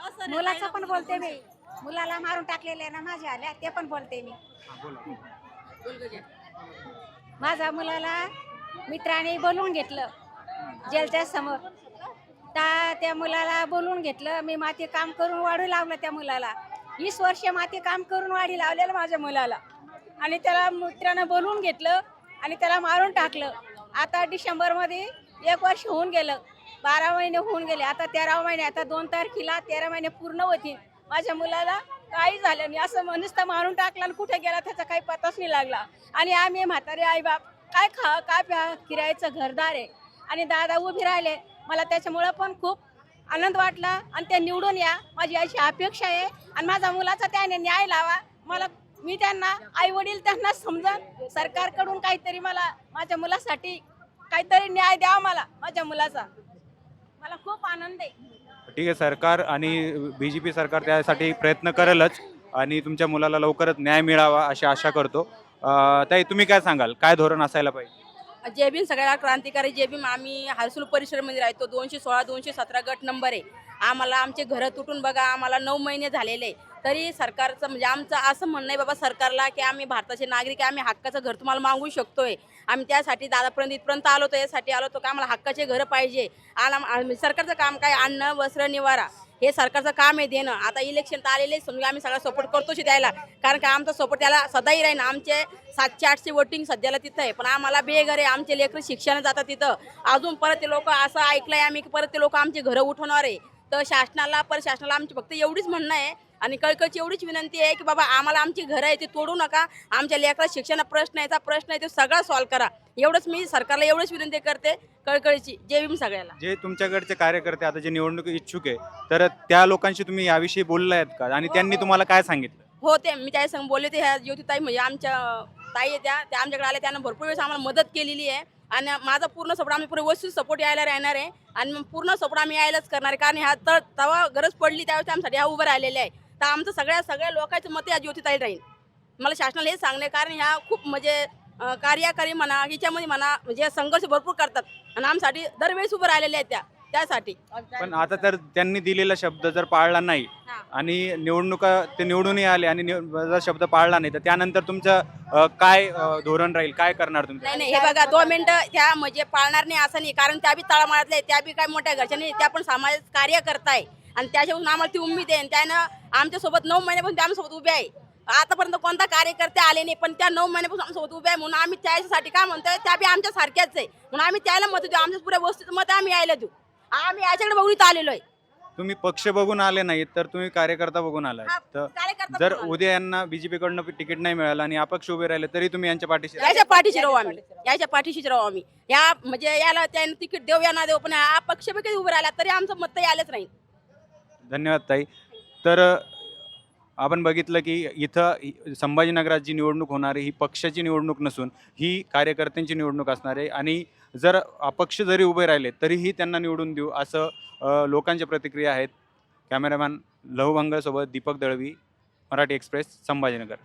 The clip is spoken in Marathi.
मुलाचं पण बोलते मी. मुलाला मारून टाकलेले ना माझ्या आल्या ते पण बोलते मी. माझ्या मुलाला मित्राने बोलवून घेतलं जेलच्या समोर. त्या त्या मुलाला बोलवून घेतलं मी माती काम करून वाढू लावलं त्या मुलाला. वीस वर्ष माती काम करून वाढी लावलेलं माझ्या मुलाला. आणि त्याला मित्रानं बोलवून घेतलं आणि त्याला मारून टाकलं. आता डिसेंबरमध्ये एक वर्ष होऊन गेलं. बारा महिने होऊन गेले. आता तेरा महिने आता दोन तारखेला तेरा महिने पूर्ण होतील. माझ्या मुलाला काही झालं नाही. असं नुसतं मारून टाकलं आणि कुठे गेला त्याचा काही पताच नाही लागला. आणि आम्ही म्हातारे आईबाप काय खा काय प्या किरायचं घरदार आहे. आणि दादा उभे राहिले. मला त्याच्यामुळं पण खूप आनंद वाटला. आणि ते निवडून या. माझी अशी अपेक्षा आहे. आणि माझ्या मुलाचा त्याने न्याय लावा. मला मी त्यांना आई वडील त्यांना समजा सरकारकडून काहीतरी मला माझ्या मुलासाठी काहीतरी न्याय द्यावा मला माझ्या मुलाचा. मला खूप आनंद आहे. ठीक आहे सरकार आणि बी जे पी सरकार त्यासाठी प्रयत्न करेलच आणि तुमच्या मुलाला लवकरच न्याय मिळावा अशी आशा करतो. अं, ताई तुम्ही काय सांगाल? काय धोरण असायला पाहिजे? जय भीम सगळ्या क्रांतिकारी जय भीम आम्ही हरसूल परिसरमध्ये राहतो दोनशे सोळा दोनशे सतरा गट नंबर आहे. आम्हाला आमचे घरं तुटून बघा आम्हाला नऊ महिने झालेले आहे. तरी सरकारचं म्हणजे आमचं असं म्हणणं आहे बाबा सरकारला की आम्ही भारताचे नागरिक आहे आम्ही हक्काचं घर तुम्हाला मागू शकतोय. आम्ही त्यासाठी दादापर्यंत इथपर्यंत आलो होतो यासाठी आलो होतो का आम्हाला हक्काचे घरं पाहिजे. आला सरकारचं काम काय? अन्न वस्त्र निवारा. हे सरकारचं काम आहे देणं. आता इलेक्शन तर आलेले समजा आम्ही सगळा सपोर्ट करतोच द्यायला कारण का आमचा सपोर्ट त्याला सदाही राहील आमचे सातशे आठशे वोटिंग सध्याला तिथं आहे. पण आम्हाला बेघर आहे. आमचे लेकरं शिक्षण जातात तिथं. अजून परत ते लोक असं ऐकलंय आम्ही की परत ते लोक आमचे घरं उठवणार आहे. तर शासनाला पर शासनाला आमची फक्त एवढीच म्हणणं आहे आणि कळकळची एवढीच विनंती आहे की बाबा आम्हाला आमची घरं आहे ती तोडू नका. आमच्या लेकरा शिक्षणाचा प्रश्न याचा प्रश्न आहे तो सगळा सॉल्व्ह करा. एवढंच मी सरकारला एवढंच विनंती करते. कळकळीची. जय भीम सगळ्याला. जे तुमच्याकडचे कार्यकर्ते आता जे निवडणूक इच्छुक आहे तर त्या लोकांशी तुम्ही याविषयी बोलला आहेत का? आणि त्यांनी तुम्हाला काय सांगितलं? हो ते मी संग बोलले ते ह्या ज्योतिताई म्हणजे आमच्या ताई आहे त्या. त्या आमच्याकडे आल्या त्यानं भरपूर वेळेस आम्हाला मदत केलेली आहे. आणि माझा पूर्ण सपोर्ट आम्ही पुढे वस्तू सपोर्ट यायला राहणार आहे. आणि पूर्ण सपोर्ट आम्ही यायलाच करणार आहे. कारण ह्या तर तेव्हा गरज पडली त्यावेळेस आमच्यासाठी ह्या उभं राहिलेल्या आहे. तर आमचं सगळ्या सगळ्या लोकांचं मत या ज्योतिताई राहील. मला शासनाला हे सांगणे कारण ह्या खूप म्हणजे कार्यकारी म्हणा हिच्यामध्ये म्हणा म्हणजे संघर्ष भरपूर करतात. आणि आमच्यासाठी दरवेळेस उभं राहिलेल्या आहेत त्या त्यासाठी. पण आता तर त्यांनी दिलेला शब्द जर पाळला नाही. आणि निवडणुका ते निवडूनही आले आणि जर शब्द पाळला नाही तर त्यानंतर तुमचं काय धोरण राहील? काय करणार तुम्ही? नाही नाही हे बघा दोन मिनिटं त्या म्हणजे पाळणार नाही असं नाही कारण त्या बी तळामाळातल्या त्या बी काय मोठ्या घरच्या नाही त्या पण समाज कार्य करताय आणि त्याच्यापासून आम्हाला ती उमेद आहे. आणि त्यानं आमच्यासोबत नऊ महिन्यापासून त्या आमच्यासोबत उभे आहे. आतापर्यंत कोणता कार्यकर्ते आले नाही पण त्या नऊ महिन्यापासून आमच्यासोबत उभे आहे. म्हणून आम्ही त्याच्यासाठी काय म्हणतोय त्या बी आमच्या सारख्याच आहे. म्हणून आम्ही त्याला मत देऊ आमच्या पुऱ्या वस्तूचं मत आम्ही यायला देऊ. आम्ही याच्याकडे बघून आलेलो आहे. तुम्ही पक्ष बघून आले नाहीत तर तुम्ही कार्यकर्ता बघून आलाय हा, तर कार्यकर्ता जर बघून आलो. उद्या यांना बीजेपी कडनं तिकीट नाही मिळालं आणि अपक्ष उभे राहिले तरी तुम्ही यांच्या पाठीशी याच्या पाठीशी राहू आम्ही. याच्या पाठीशीच राहू आम्ही. या म्हणजे याला त्यानं तिकीट देऊ या ना देऊ पण हा पक्ष बी कधी उभं राहिला तरी आमचं मत यायलाच राहील. धन्यवाद ताई. तर आपण बघितलं की इथं संभाजीनगरात जी निवडणूक होणार आहे ही पक्षाची निवडणूक नसून ही कार्यकर्त्यांची निवडणूक असणार आहे. आणि जर अपक्ष जरी उभे राहिले तरीही त्यांना निवडून देऊ असं लोकांच्या प्रतिक्रिया आहेत. कॅमेरामॅन लहुभंगासोबत दीपक दळवी मराठी एक्सप्रेस संभाजीनगर.